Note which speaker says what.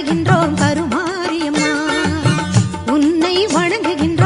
Speaker 1: வணங்குகின்றோம் கருமாரியம்மா. உன்னை வணங்குகின்றோம்